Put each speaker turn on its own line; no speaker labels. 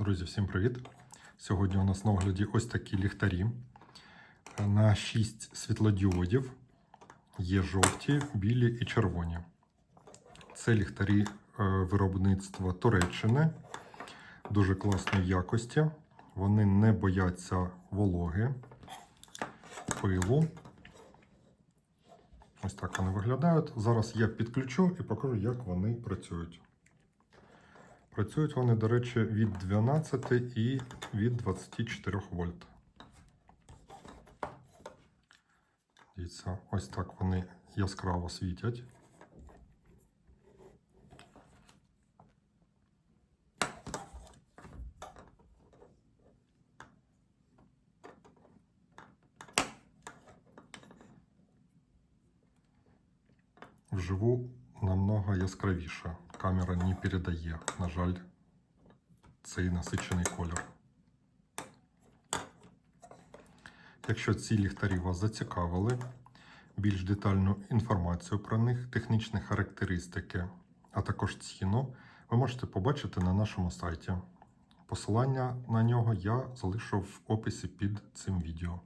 Друзі, всім привіт! Сьогодні у нас на огляді ось такі ліхтарі на 6 світлодіодів. Є жовті, білі і червоні. Це ліхтарі е, виробництва Туреччини дуже класної якості. Вони не бояться вологи, пилу. Ось так вони виглядають. Зараз я підключу і покажу, як вони працюють. Працюють вони, до речі, від 12 і від 24 вольт. Дивіться, ось так вони яскраво світять. Вживу намного яскравіше. Камера не передає, на жаль, цей насичений колір. Якщо ці ліхтарі вас зацікавили, більш детальну інформацію про них, технічні характеристики, а також ціну, ви можете побачити на нашому сайті. Посилання на нього я залишу в описі під цим відео.